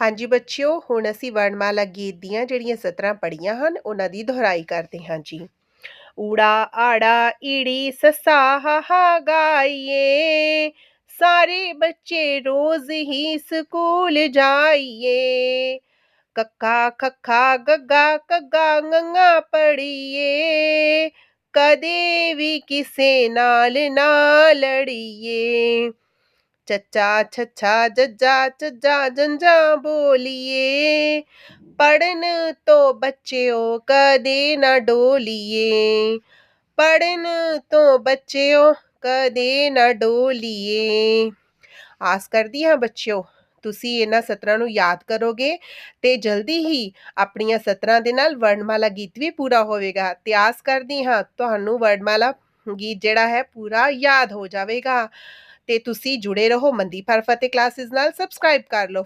ਹਾਂਜੀ ਬੱਚਿਓ, ਹੁਣ ਅਸੀਂ ਵਰਣਮਾਲਾ ਗੀਤ ਦੀਆਂ ਜਿਹੜੀਆਂ ਸਤਰਾਂ ਪੜ੍ਹੀਆਂ ਹਨ, ਉਹਨਾਂ ਦੀ ਦੁਹਰਾਈ ਕਰਦੇ ਹਾਂ ਜੀ। ਊੜਾ ਆੜਾ ਈੜੀ ਸੱਸਾ ਹਾਹਾ ਗਾਈਏ, ਸਾਰੇ ਬੱਚੇ ਰੋਜ਼ ਹੀ ਸਕੂਲ ਜਾਈਏ। ਕੱਕਾ ਖੱਖਾ, ਗੱਗਾ ਕੱਗਾ ngੰਗਾ ਪੜੀਏ ਕਦੇ ਵੀ ਕਿਸੇ ਨਾਲ ਨਾ ਲੜੀਏ। ਚੱਚਾ ਛੱਛਾ ਜੱਜਾ ਚੱਜਾ ਜੰਜਾ ਬੋਲੀਏ ਪੜਨ ਤੋਂ ਬੱਚਿਓ ਕਦੇ ਨਾ ਡੋਲੀਏ ਪੜਨ ਤੋਂ ਬੱਚਿਓ ਕਦੇ ਨਾ ਡੋਲੀਏ ਆਸ ਕਰਦੀ ਹਾਂ ਬੱਚਿਓ ਤੁਸੀਂ ਇਹਨਾਂ ਸਤਰਾਂ ਨੂੰ ਯਾਦ ਕਰੋਗੇ ਤੇ ਜਲਦੀ ਹੀ ਆਪਣੀਆਂ ਸਤਰਾਂ ਦੇ ਨਾਲ ਵਰਣਮਾਲਾ ਗੀਤ ਵੀ ਪੂਰਾ ਹੋਵੇਗਾ ਤੇ ਆਸ ਕਰਦੀ ਹਾਂ ਤੁਹਾਨੂੰ ਵਰਣਮਾਲਾ ਗੀਤ ਜਿਹੜਾ ਹੈ ਪੂਰਾ ਯਾਦ ਹੋ ਜਾਵੇਗਾ ਤੇ ਤੁਸੀਂ ਜੁੜੇ ਰਹੋ ਮੰਦੀ ਮਨਦੀਪ ਹਰਫਤੇ ਕਲਾਸਿਸ ਨਾਲ ਸਬਸਕ੍ਰਾਈਬ ਕਰ ਲਓ।